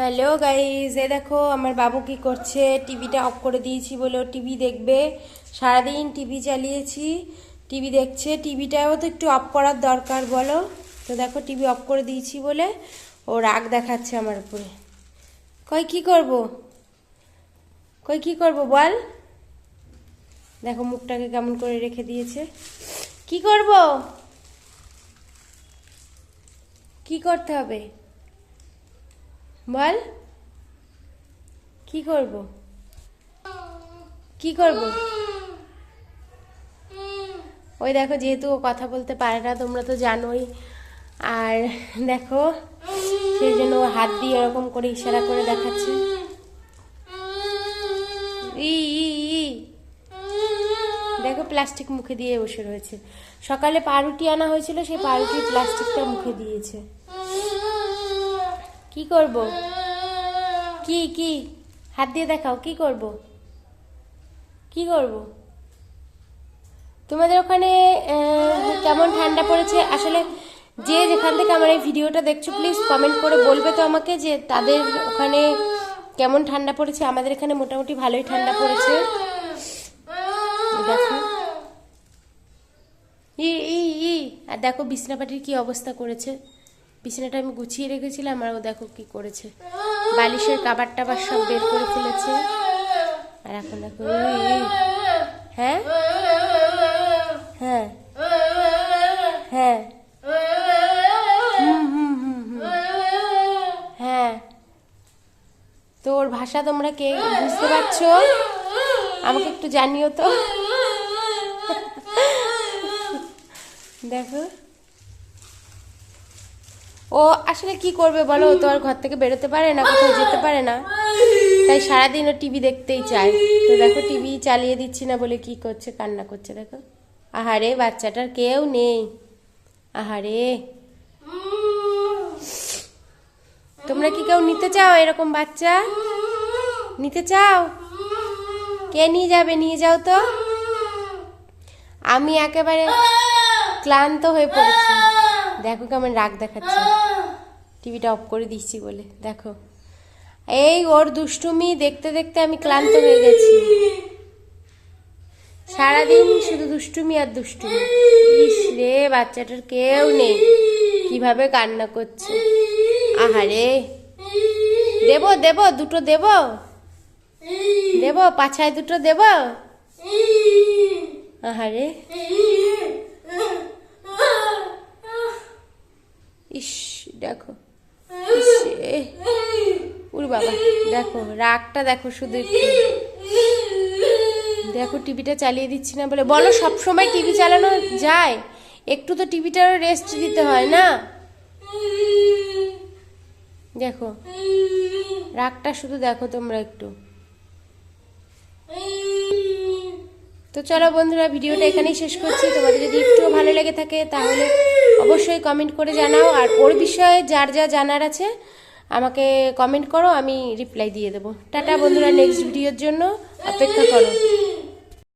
Hello guys এ দেখো, আমার বাবু কি করছে? টিভিটা অফ করে দিয়েছি বলে টিভি দেখবে। সারাদিন টিভি চালিয়েছি টিভি দেখছে। টিভিটাও তো একটু অফ করার দরকার, বলো? তো দেখো টিভি অফ করে দিয়েছি বলে ও রাগ দেখাচ্ছে আমার উপরে। কই, কি করব? কই, কি করব, বল? দেখো, মুখটাকে কেমন করে রেখে দিয়েছে। কি করব? কি করতে হবে? বল। কি করব? কি করব? ওই দেখো, যেহেতু ও কথা বলতে পারে না, তোমরা তো জানোই। আর দেখো, সেই জন্য ও হাত দিয়ে এরকম করে ইশারা করে দেখাচ্ছে। ই দেখো, প্লাস্টিক মুখে দিয়ে বসে রয়েছে। সকালে পাউরুটি আনা হয়েছিল, সেই পাউরুটির প্লাস্টিকটা মুখে দিয়েছে। কি করব? কি কি? হাত দিয়ে দেখাও কি করব? কি করব? তোমাদের ওখানে কেমন ঠান্ডা পড়েছে? আসলে যে যেখান থেকে আমার এই ভিডিওটা দেখছ প্লিজ কমেন্ট করে বলবে তো আমাকে যে তাদের ওখানে কেমন ঠান্ডা পড়েছে? আমাদের এখানে মোটামুটি ভালোই ঠান্ডা পড়েছে। দেখো। ই ই ই। আর দেখো বিছনাপাটির কি অবস্থা করেছে। বিছানাটা আমি গুছিয়ে রেখেছিলাম আর ও দেখো কি করেছে। বালিশের কাবার টাবার সব বের করে ফেলেছে। আর এখন দেখো। হ্যাঁ? হ্যাঁ? হ্যাঁ? হ্যাঁ? তোর ভাষা তোমরা কে বুঝতে পারছ? আমাকে একটু জানিও তো। দেখো। ও আসলে কি করবে বলো? ও তো আর ঘর থেকে বেরোতে পারে না, কোথাও যেতে পারে না। তাই সারাদিন ও টিভি দেখতেই চায়। তো দেখো, টিভি চালিয়ে দিচ্ছি না বলে কি করছে, কান্না করছে, দেখো। আহারে, বাচ্চাটার কেউ নেই। আহারে। তোমরা কি কেউ নিতে চাও এরকম বাচ্চা? নিতে চাও? কে নিয়ে যাবে? নিয়ে যাও তো। আমি একেবারে ক্লান্ত হয়ে পড়েছি। দেখো কেমন রাগ দেখাচ্ছে। টিভিটা অফ করে দিচ্ছি বলে, দেখো। এই ওর দুষ্টুমি দেখতে দেখতে আমি ক্লান্ত হয়ে গেছি। সারাদিন শুধু দুষ্টুমি আর দুষ্টুমি। রে, বাচ্চাটার কেউ নেই। কীভাবে কান্না করছে। আহারে। দেব দেব, দুটো দেব। দেব, পাছায় দুটো দেব। আহারে। ইস দেখো। এ, উর বাবা দেখো রাগটা দেখো শুধু একটু। দেখো টিভিটা চালিয়ে দিচ্ছি না বলে। বলো সব সময় টিভি চালানো যায়? একটু তো টিভিটারও রেস্ট দিতে হয় না? দেখো রাগটা শুধু দেখো তোমরা একটু। তো চলো বন্ধুরা, ভিডিওটা এখানেই শেষ করছি। তোমাদের যদি একটুও ভালো লেগে থাকে, তাহলে অবশ্যই কমেন্ট করে জানাও। আর ওর বিষয়ে যার যা জানার আছে, আমাকে কমেন্ট করো, আমি রিপ্লাই দিয়ে দেবো। টাটা বন্ধুরা নেক্সট ভিডিওর জন্য অপেক্ষা করো।